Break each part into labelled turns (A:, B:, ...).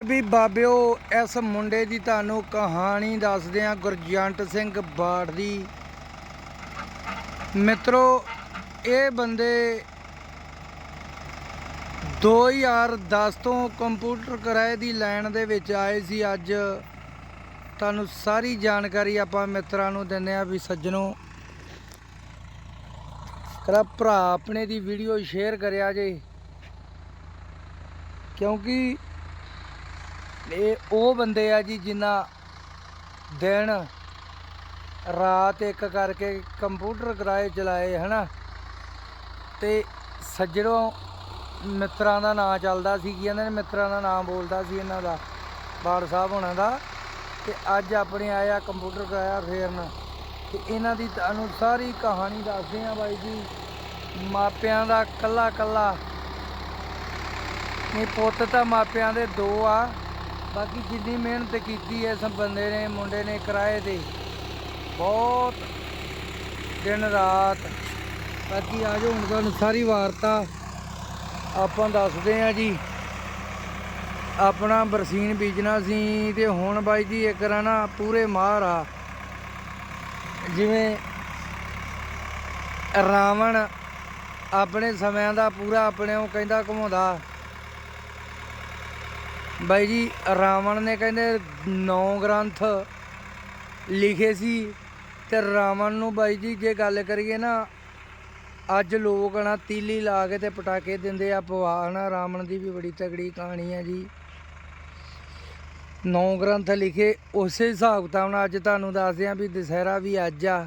A: ਵੀ ਬਾਬਿਓ, ਇਸ ਮੁੰਡੇ ਦੀ ਤੁਹਾਨੂੰ ਕਹਾਣੀ ਦੱਸਦੇ ਆ ਗੁਰਜੰਟ ਸਿੰਘ ਬਾੜ ਦੀ। ਮਿੱਤਰੋ, ਇਹ ਬੰਦੇ 2010 ਤੋਂ ਕੰਪਿਊਟਰ ਕਿਰਾਏ ਦੀ ਲਾਈਨ ਦੇ ਵਿੱਚ ਆਏ ਸੀ। ਅੱਜ ਤੁਹਾਨੂੰ ਸਾਰੀ ਜਾਣਕਾਰੀ ਆਪਾਂ ਮਿੱਤਰਾਂ ਨੂੰ ਦਿੰਦੇ ਆ ਵੀ ਸੱਜਣੋ ਕਰਾ ਭਰਾ ਆਪਣੇ ਦੀ ਵੀਡੀਓ ਸ਼ੇਅਰ ਕਰਿਆ ਜੇ। ਕਿਉਂਕਿ ਇਹ ਉਹ ਬੰਦੇ ਆ ਜੀ ਜਿਨ੍ਹਾਂ ਦਿਨ ਰਾਤ ਇੱਕ ਕਰਕੇ ਕੰਪਿਊਟਰ ਕਰਾਏ ਚਲਾਏ, ਹਨਾ? ਤੇ ਸੱਜਣੋਂ ਮਿੱਤਰਾਂ ਦਾ ਨਾਂ ਚੱਲਦਾ ਸੀ ਕਿ ਇਹਨਾਂ ਨੇ ਮਿੱਤਰਾਂ ਦਾ ਨਾਮ ਬੋਲਦਾ ਸੀ ਇਹਨਾਂ ਦਾ ਬਾੜ ਸਾਹਿਬ ਹੋਣਾ ਦਾ। ਤੇ ਅੱਜ ਆਪਣੇ ਆਇਆ ਕੰਪਿਊਟਰ ਕਿਰਾਇਆ ਫੇਰਨ। ਤੇ ਇਹਨਾਂ ਦੀ ਤੁਹਾਨੂੰ ਸਾਰੀ ਕਹਾਣੀ ਦੱਸਦੇ ਆ ਬਾਈ ਜੀ। ਮਾਪਿਆਂ ਦਾ ਕੱਲਾ ਕੱਲਾ ਨਹੀਂ ਪੁੱਤ ਤਾਂ ਮਾਪਿਆਂ ਦੇ ਦੋ ਆ। ਬਾਕੀ ਜਿੰਨੀ ਮਿਹਨਤ ਕੀਤੀ ਐ, ਇਸ ਬੰਦੇ ਨੇ, ਮੁੰਡੇ ਨੇ ਕਿਰਾਏ ਤੇ, ਬਹੁਤ ਦਿਨ ਰਾਤ ਬਾਕੀ ਆ ਜਾਓ, ਹੁਣ ਤੁਹਾਨੂੰ ਸਾਰੀ ਵਾਰਤਾ ਆਪਾਂ ਦੱਸਦੇ ਆ ਜੀ। ਆਪਣਾ ਬਰਸੀਨ ਬੀਜਣਾ ਸੀ ਤੇ ਹੁਣ ਬਾਈ ਜੀ ਇੱਕ ਰਾ ਪੂਰੇ ਮਾਰ ਆ। ਜਿਵੇਂ ਰਾਵਣ ਆਪਣੇ ਸਮਿਆਂ ਦਾ ਪੂਰਾ ਆਪਣੇ ਉਹ ਕਹਿੰਦਾ ਘੁਮਾਉਂਦਾ। ਬਾਈ ਜੀ, ਰਾਵਣ ਨੇ ਕਹਿੰਦੇ ਨੌ ਗ੍ਰੰਥ ਲਿਖੇ ਸੀ ਤੇ ਰਾਵਣ ਨੂੰ ਬਾਈ ਜੀ, ਜੇ ਗੱਲ ਕਰੀਏ ਨਾ, ਅੱਜ ਲੋਕ ਨਾ ਤੀਲੀ ਲਾ ਕੇ ਤੇ ਪਟਾਕੇ ਦਿੰਦੇ ਆ ਪਵਾ ਨਾ, ਰਾਵਣ ਦੀ ਵੀ ਬੜੀ ਤਗੜੀ ਕਹਾਣੀ ਆ ਜੀ। ਨੌ ਗ੍ਰੰਥ ਲਿਖੇ, ਉਸੇ ਹਿਸਾਬ ਕਿਤਾਬ ਨਾਲ ਅੱਜ ਤੁਹਾਨੂੰ ਦੱਸਦੇ ਆ ਵੀ ਦੁਸਹਿਰਾ ਵੀ ਅੱਜ ਆ।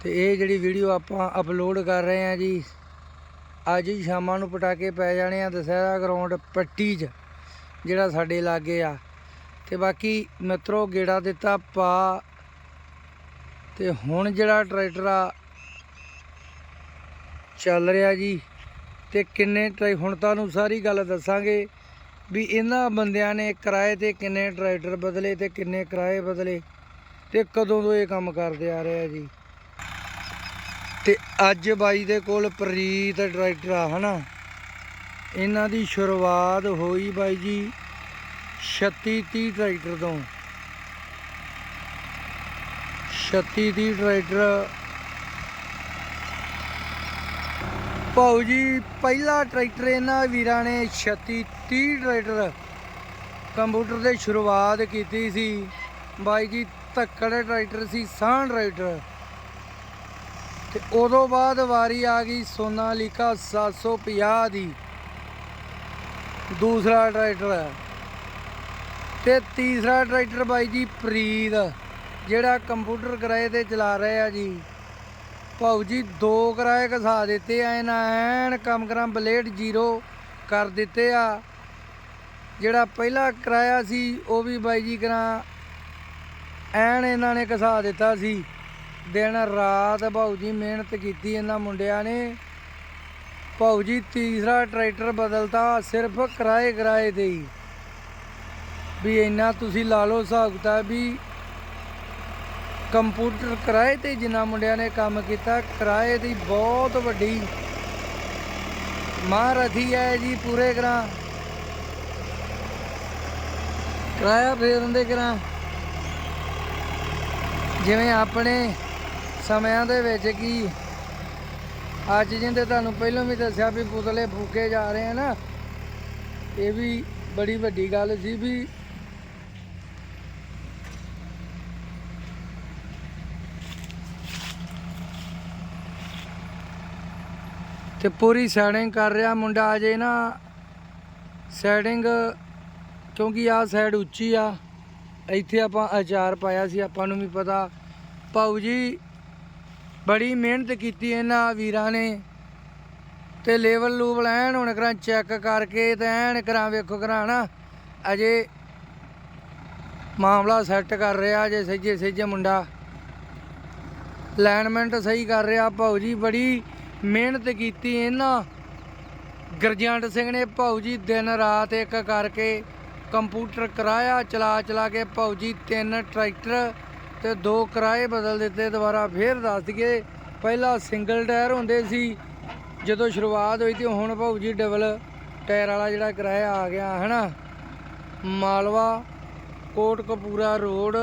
A: ਤੇ ਇਹ ਜਿਹੜੀ ਵੀਡੀਓ ਆਪਾਂ ਅਪਲੋਡ ਕਰ ਰਹੇ ਆ ਜੀ ਅੱਜ ਹੀ ਸ਼ਾਮਾਂ ਨੂੰ ਪਟਾਕੇ ਪੈ ਜਾਣੇ ਆ ਦੁਸਹਿਰਾ ਗਰਾਊਂਡ ਪੱਟੀ 'ਚ, ਜਿਹੜਾ ਸਾਡੇ ਲਾਗੇ ਆ। ਤੇ ਬਾਕੀ ਮਿੱਤਰੋ ਗੇੜਾ ਦਿੱਤਾ ਪਾ। ਤੇ ਹੁਣ ਜਿਹੜਾ ਟਰੈਕਟਰ ਆ, ਚੱਲ ਰਿਹਾ ਜੀ। ਤੇ ਕਿੰਨੇ ਟਰੈ, ਹੁਣ ਤੁਹਾਨੂੰ ਸਾਰੀ ਗੱਲ ਦੱਸਾਂਗੇ ਵੀ ਇਹਨਾਂ ਬੰਦਿਆਂ ਨੇ ਕਿਰਾਏ ਤੇ ਕਿੰਨੇ ਟਰੈਕਟਰ ਬਦਲੇ ਤੇ ਕਿੰਨੇ ਕਿਰਾਏ ਬਦਲੇ ਤੇ ਕਦੋਂ ਤੋਂ ਇਹ ਕੰਮ ਕਰਦੇ ਆ ਰਹੇ ਆ ਜੀ। ਤੇ ਅੱਜ ਬਾਈ ਦੇ ਕੋਲ ਪ੍ਰੀਤ ਟਰੈਕਟਰ ਆ, ਹਨਾ? ਇਹਨਾਂ ਦੀ ਸ਼ੁਰੂਆਤ ਹੋਈ ਬਾਈ ਜੀ 36 30 ਟਰੈਕਟਰ ਤੋਂ। 36 30 ਟਰੈਕਟਰ। ਭਾਊ ਜੀ, ਪਹਿਲਾ ਟਰੈਕਟਰ ਇਹਨਾਂ ਵੀਰਾਂ ਨੇ 36 30 ਟਰੈਕਟਰ ਕੰਪਿਊਟਰ ਦੇ ਸ਼ੁਰੂਆਤ ਕੀਤੀ ਸੀ। ਬਾਈ ਜੀ, ਧੱਕੜ ਟਰੈਕਟਰ ਸੀ ਸਾਹ ਟਰੈਕਟਰ। ਤੇ ਉਦੋਂ ਬਾਅਦ ਵਾਰੀ ਆ ਗਈ ਸੋਨਾਲੀਕਾ 750 ਦੀ। ਦੂਸਰਾ ਟਰੈਕਟਰ ਤੇ ਤੀਸਰਾ ਟਰੈਕਟਰ ਬਾਈ ਜੀ ਪ੍ਰੀਤ, ਜਿਹੜਾ ਕੰਪਿਊਟਰ ਕਿਰਾਏ ਤੇ ਚਲਾ ਰਹੇ ਆ ਜੀ। ਭਾਊ ਜੀ, ਦੋ ਕਿਰਾਏ ਘਸਾ ਦਿੱਤੇ ਆ, ਇਹਨਾਂ ਐਨ ਕੰਮ ਕਰਾਂ ਬਲੇਡ ਜ਼ੀਰੋ ਕਰ ਦਿੱਤੇ ਆ। ਜਿਹੜਾ ਪਹਿਲਾ ਕਿਰਾਇਆ ਸੀ, ਉਹ ਵੀ ਬਾਈ ਜੀ ਕਰਾਂ ਐਨ ਇਹਨਾਂ ਨੇ ਘਸਾ ਦਿੱਤਾ ਸੀ। ਦਿਨ ਰਾਤ ਭਾਊ ਜੀ ਮਿਹਨਤ ਕੀਤੀ ਇਹਨਾਂ ਮੁੰਡਿਆਂ ਨੇ। ਭਾਊ ਜੀ ਤੀਸਰਾ ਟਰੈਕਟਰ ਬਦਲਤਾ ਸਿਰਫ ਕਿਰਾਏ ਕਿਰਾਏ ਤੇ ਹੀ। ਵੀ ਇੰਨਾ ਤੁਸੀਂ ਲਾ ਲਓ ਹਿਸਾਬ ਕਿਤਾਬ ਵੀ ਕੰਪਿਊਟਰ ਕਿਰਾਏ ਤੇ ਜਿੰਨਾ ਮੁੰਡਿਆਂ ਨੇ ਕੰਮ ਕੀਤਾ, ਕਿਰਾਏ ਦੀ ਬਹੁਤ ਵੱਡੀ ਮਹਾਰਥੀ ਹੈ ਜੀ ਪੂਰੇ ਗ੍ਰਾਂ ਕਿਰਾਇਆ ਫੇਰਨ ਦੇ ਗ੍ਰਾਂ ਜਿਵੇਂ ਆਪਣੇ ਸਮਿਆਂ ਦੇ ਵਿੱਚ ਕੀ ਅੱਜ ਜਿੰਦੇ ਤੁਹਾਨੂੰ ਪਹਿਲਾਂ ਵੀ ਦੱਸਿਆ ਵੀ ਪੁਤਲੇ ਫੂਕੇ ਜਾ ਰਹੇ ਆ ਨਾ, ਇਹ ਵੀ ਬੜੀ ਵੱਡੀ ਗੱਲ ਸੀ ਵੀ ਤੇ ਪੂਰੀ ਸੈਟਿੰਗ ਕਰ ਰਿਹਾ ਮੁੰਡਾ ਅਜੇ ਨਾ ਸੈਟਿੰਗ ਕਿਉਂਕਿ ਆਹ ਸਾਈਡ ਉੱਚੀ ਆ, ਇੱਥੇ ਆਪਾਂ ਅਚਾਰ ਪਾਇਆ ਸੀ, ਆਪਾਂ ਨੂੰ ਵੀ ਪਤਾ। ਭਾਊ ਜੀ ਬੜੀ ਮਿਹਨਤ ਕੀਤੀ ਇਹਨਾਂ ਵੀਰਾਂ ਨੇ। ਤੇ ਲੈਵਲ ਲੂਵਲ ਐਨ ਹੁਣ ਕਰਾਂ ਚੈੱਕ ਕਰਕੇ ਤੇ ਐਨ ਕਰਾਂ ਵੇਖੋ ਕਰਾਂ ਨਾ, ਅਜੇ ਮਾਮਲਾ ਸੈੱਟ ਕਰ ਰਿਹਾ ਜੇ ਸੱਜੇ ਸੱਜੇ ਮੁੰਡਾ। ਅਲਾਈਨਮੈਂਟ ਸਹੀ ਕਰ ਰਿਹਾ ਭਾਊ ਜੀ, ਬੜੀ ਮਿਹਨਤ ਕੀਤੀ ਇਹਨਾਂ। ਗਰਜੰਟ ਸਿੰਘ ਨੇ ਭਾਊ ਜੀ ਦਿਨ ਰਾਤ ਇੱਕ ਕਰਕੇ ਕੰਪਿਊਟਰ ਕਰਾਇਆ ਚਲਾ ਚਲਾ ਕੇ ਭਾਊ ਜੀ ਤਿੰਨ ਟਰੈਕਟਰ ਤੇ ਦੋ ਕਿਰਾਏ ਬਦਲ ਦਿੱਤੇ, ਦੁਬਾਰਾ ਫੇਰ ਦੱਸ ਦਈਏ, ਪਹਿਲਾਂ ਸਿੰਗਲ ਟਾਇਰ ਹੁੰਦੇ ਸੀ, ਜਦੋਂ ਸ਼ੁਰੂਆਤ ਹੋਈ ਤੇ ਹੁਣ ਭਾਊ ਜੀ ਡਬਲ ਟਾਇਰ ਵਾਲਾ ਜਿਹੜਾ ਕਿਰਾਇਆ ਆ ਗਿਆ, ਹਨਾ? Malwa Kotkapura road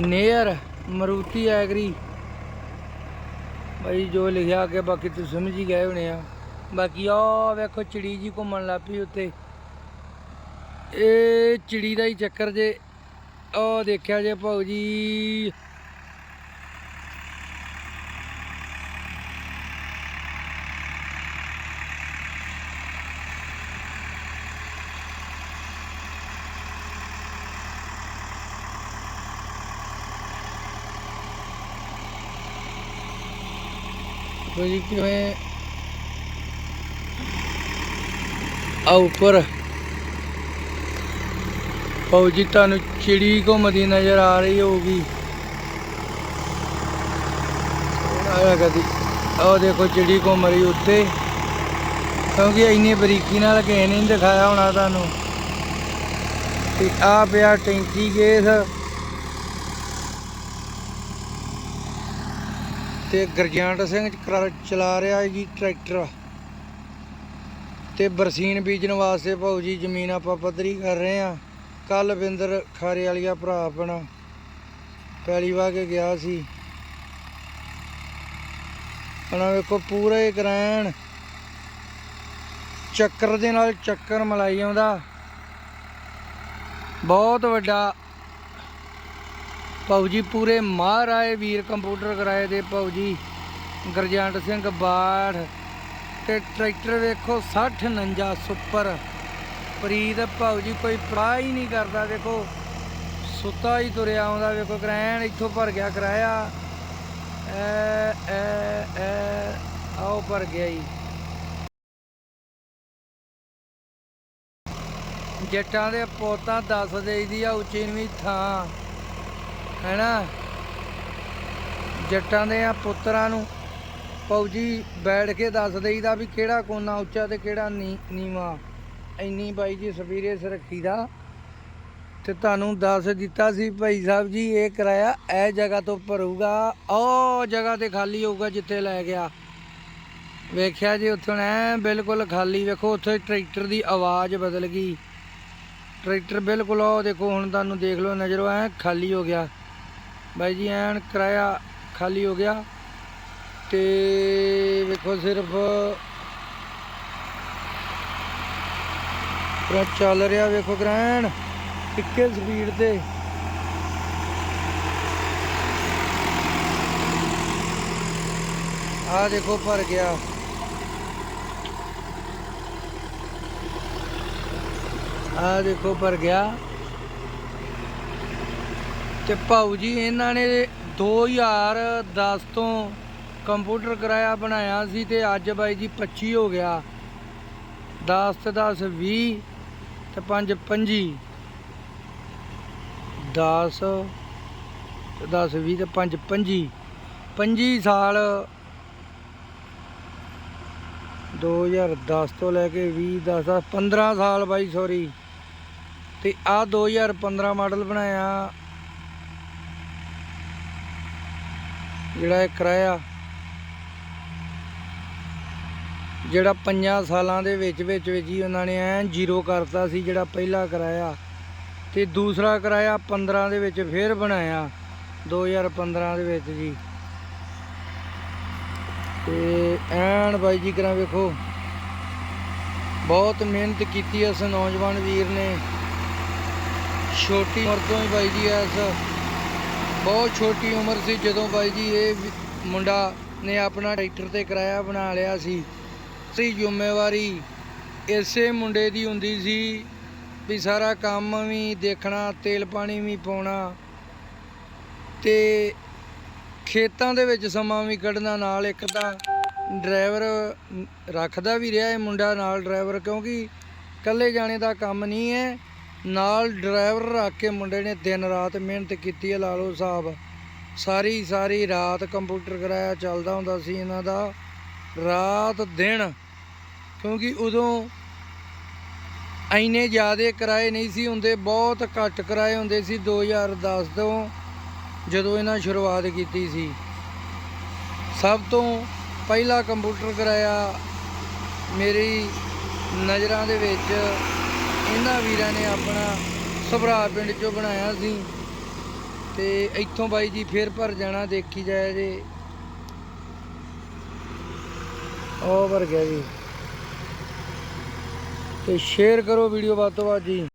A: near Maruti agri ਭਾਈ ਜੋ ਲਿਖਿਆ ਅੱਗੇ, ਬਾਕੀ ਤੁਸੀਂ ਸਮਝ ਹੀ ਗਏ ਹੋਣੇ ਆ। ਬਾਕੀ ਆ ਵੇਖੋ, ਚਿੜੀ ਜੀ ਘੁੰਮਣ ਲੱਗ ਪਈ ਉੱਤੇ। ਇਹ ਚਿੜੀ ਦਾ ਹੀ ਚੱਕਰ ਜੇ ਉਹ ਦੇਖਿਆ ਜੇ ਭਾਊ ਜੀ ਦੇਖੋ ਜੀ ਕਿਵੇਂ ਆ ਜੀ, ਤੁਹਾਨੂੰ ਚਿੜੀ ਘੁੰਮਦੀ ਨਜ਼ਰ ਆ ਰਹੀ ਹੋਊਗੀ। ਆਇਆ ਕਦੀ ਉਹ ਦੇਖੋ ਚਿੜੀ ਘੁੰਮ ਰਹੀ ਉੱਤੇ। ਕਿਉਂਕਿ ਇੰਨੀ ਬਰੀਕੀ ਨਾਲ ਕਿਸੇ ਨੇ ਨਹੀਂ ਦਿਖਾਇਆ ਹੋਣਾ ਤੁਹਾਨੂੰ। ਤੇ ਆ ਪਿਆ ਟੈਂਕੀ ਗੇਸ। ਤੇ ਗਰਜੰਟ ਸਿੰਘ ਕਰਾ- ਚਲਾ ਰਿਹਾ ਹੈ ਜੀ ਟਰੈਕਟਰ। ਤੇ ਬਰਸੀਨ ਬੀਜਣ ਵਾਸਤੇ ਭਾਊ ਜੀ, ਜ਼ਮੀਨ ਆਪਾਂ ਪੱਧਰੀ ਕਰ ਰਹੇ ਆ ਕੱਲ ਬਿੰਦਰ ਖਾਰੇ ਵਾਲੀਆ ਭਰਾ ਆਪਣਾ ਪੈਲੀ ਵਾ ਕੇ ਗਿਆ ਸੀ। ਉਹਨਾਂ ਵੇਖੋ ਪੂਰੇ ਗ੍ਰੈਣ ਚੱਕਰ ਦੇ ਨਾਲ ਚੱਕਰ ਮਲਾਈ ਆਉਂਦਾ। ਬਹੁਤ ਵੱਡਾ। ਭਾਊ ਜੀ ਪੂਰੇ ਮਾਹਰ ਆਏ ਵੀਰ ਕੰਪਿਊਟਰ ਕਰਾਏ ਦੇ ਭਾਊ ਜੀ, ਗਰਜੰਟ ਸਿੰਘ ਬਾੜ ਤੇ ਟਰੈਕਟਰ ਵੇਖੋ 60 49 ਸੁਪਰ। ਪ੍ਰੀਤ ਭਾਊ ਜੀ ਕੋਈ ਪੜਾ ਹੀ ਨਹੀਂ ਕਰਦਾ, ਵੇਖੋ। ਸੁੱਤਾ ਹੀ ਤੁਰਿਆ ਆਉਂਦਾ, ਵੇਖੋ ਕਰੈਣ ਇੱਥੋਂ ਭਰ ਗਿਆ, ਕਰਾਇਆ। ਐ ਐ ਐ ਆਓ ਭਰ ਗਿਆ ਜੀ। ਜੱਟਾਂ ਦੇ ਪੋਤਾਂ ਦੱਸ ਦੇਈਦੀ ਆ ਉੱਚੀ ਨਵੀਂ ਥਾਂ, ਹੈਨਾ? ਜੱਟਾਂ ਦੇ ਆ ਪੁੱਤਰਾਂ ਨੂੰ ਫੌਜੀ ਬੈਠ ਕੇ ਦੱਸ ਦੇਈਦਾ ਵੀ ਕਿਹੜਾ ਕੋਨਾ ਉੱਚਾ ਤੇ ਕਿਹੜਾ ਨੀ, ਨੀਵਾ। ਇੰਨੀ ਬਾਈ ਜੀ ਸਪੀਰੀਅਸ ਰੱਖੀਦਾ ਤੇ ਤੁਹਾਨੂੰ ਦੱਸ ਦਿੱਤਾ ਸੀ ਭਾਈ ਸਾਹਿਬ ਜੀ, ਇਹ ਕਿਰਾਇਆ ਇਹ ਜਗ੍ਹਾ ਤੋਂ ਭਰੂਗਾ ਉਹ ਜਗ੍ਹਾ ਤੇ ਖਾਲੀ ਹੋਊਗਾ ਜਿੱਥੇ ਲੈ ਗਿਆ। ਵੇਖਿਆ ਜੀ ਉੱਥੋਂ ਐ ਬਿਲਕੁਲ ਖਾਲੀ, ਵੇਖੋ ਉੱਥੇ ਟਰੈਕਟਰ ਦੀ ਆਵਾਜ਼ ਬਦਲ ਗਈ। ਟਰੈਕਟਰ ਬਿਲਕੁਲ ਉਹ ਦੇਖੋ, ਹੁਣ ਤੁਹਾਨੂੰ ਦੇਖ ਲਓ ਨਜ਼ਰੋਂ ਐ ਖਾਲੀ ਹੋ ਗਿਆ। ਬਾਈ ਜੀ ਐਨ ਕਿਰਾਇਆ ਖਾਲੀ ਹੋ ਗਿਆ ਤੇ ਵੇਖੋ ਸਿਰਫ ਪੂਰਾ ਚੱਲ ਰਿਹਾ ਵੇਖੋ ਗ੍ਰੈਣ ਇੱਕੇ ਸਪੀਡ ਤੇ। ਆ ਦੇਖੋ ਭਰ ਗਿਆ। ਆ ਦੇਖੋ ਭਰ ਗਿਆ। ਤੇ ਭਾਊ ਜੀ ਇਹਨਾਂ ਨੇ 2010 ਤੋਂ ਕੰਪਿਊਟਰ ਕਿਰਾਇਆ ਬਣਾਇਆ ਸੀ ਤੇ ਅੱਜ ਬਾਈ ਜੀ 25 ਹੋ ਗਿਆ। 10 ਤੇ 10 20 ਤੇ 5 25 10 ਤੇ 10 20 ਤੇ 5 25 25 ਸਾਲ 2010 ਤੋਂ ਲੈ ਕੇ 20 10 15 ਸਾਲ ਬਾਈ ਸੌਰੀ ਤੇ ਆ 2015 ਮਾਡਲ ਬਣਾਇਆ। ਜਿਹੜਾ ਇਹ ਕਿਰਾਇਆ ਜਿਹੜਾ ਪੰਜਾਂ ਸਾਲਾਂ ਦੇ ਵਿੱਚ ਵਿੱਚ ਵਿੱਚ ਹੀ ਉਹਨਾਂ ਨੇ ਐਨ ਜ਼ੀਰੋ ਕਰਤਾ ਸੀ ਜਿਹੜਾ ਪਹਿਲਾ ਕਿਰਾਇਆ ਤੇ ਦੂਸਰਾ ਕਿਰਾਇਆ 15 ਦੇ ਵਿੱਚ ਫੇਰ ਬਣਾਇਆ 2015 ਦੇ ਵਿੱਚ ਜੀ। ਤੇ ਐਨ ਬਾਈ ਜੀ ਕਰਾਂ ਵੇਖੋ, ਬਹੁਤ ਮਿਹਨਤ ਕੀਤੀ ਇਸ ਨੌਜਵਾਨ ਵੀਰ ਨੇ। ਛੋਟੀ ਉਮਰ ਤੋਂ ਹੀ ਬਾਈ ਜੀ ਇਸ ਬਹੁਤ ਛੋਟੀ ਉਮਰ ਸੀ ਜਦੋਂ ਬਾਈ ਜੀ ਇਹ ਮੁੰਡਾ ਨੇ ਆਪਣਾ ਟਰੈਕਟਰ ਤੇ ਕਿਰਾਇਆ ਬਣਾ ਲਿਆ ਸੀ। ਸੀ ਜ਼ਿੰਮੇਵਾਰੀ ਇਸੇ ਮੁੰਡੇ ਦੀ ਹੁੰਦੀ ਸੀ ਵੀ ਸਾਰਾ ਕੰਮ ਵੀ ਦੇਖਣਾ, ਤੇਲ ਪਾਣੀ ਵੀ ਪਾਉਣਾ ਤੇ ਖੇਤਾਂ ਦੇ ਵਿੱਚ ਸਮਾਂ ਵੀ ਕੱਢਣਾ, ਨਾਲ ਇੱਕ ਤਾਂ ਡਰਾਈਵਰ ਰੱਖਦਾ ਵੀ ਰਿਹਾ ਇਹ ਮੁੰਡਾ ਨਾਲ ਡਰਾਈਵਰ ਕਿਉਂਕਿ ਇਕੱਲੇ ਜਾਣੇ ਦਾ ਕੰਮ ਨਹੀਂ ਹੈ। ਨਾਲ ਡਰਾਈਵਰ ਰੱਖ ਕੇ ਮੁੰਡੇ ਨੇ ਦਿਨ ਰਾਤ ਮਿਹਨਤ ਕੀਤੀ ਹੈ, ਲਾ ਲਓ ਹਿਸਾਬ। ਸਾਰੀ ਸਾਰੀ ਰਾਤ ਕੰਪਿਊਟਰ ਕਰਾਇਆ ਚੱਲਦਾ ਹੁੰਦਾ ਸੀ ਇਹਨਾਂ ਦਾ। ਰਾਤ ਦਿਨ ਕਿਉਂਕਿ ਉਦੋਂ ਐਨੇ ਜ਼ਿਆਦੇ ਕਿਰਾਏ ਨਹੀਂ ਸੀ ਹੁੰਦੇ, ਬਹੁਤ ਘੱਟ ਕਿਰਾਏ ਹੁੰਦੇ ਸੀ। 2010 ਤੋਂ ਜਦੋਂ ਇਹਨਾਂ ਸ਼ੁਰੂਆਤ ਕੀਤੀ ਸੀ। ਸਭ ਤੋਂ ਪਹਿਲਾ ਕੰਪਿਊਟਰ ਕਿਰਾਇਆ ਮੇਰੀ ਨਜ਼ਰਾਂ ਦੇ ਵਿੱਚ ਇਹਨਾਂ ਵੀਰਾਂ ਨੇ ਆਪਣਾ ਸਭਰਾ ਪਿੰਡ ਚੋਂ ਬਣਾਇਆ ਸੀ। ਤੇ ਇੱਥੋਂ ਬਾਈ ਜੀ ਫੇਰ ਭਰ ਜਾਣਾ, ਦੇਖੀ ਜਾਏ ਜੇ। ਉਹ ਭਰ ਗਿਆ ਜੀ। ਤੇ ਸ਼ੇਅਰ ਕਰੋ ਵੀਡੀਓ ਵੱਧ ਤੋਂ ਵੱਧ ਜੀ।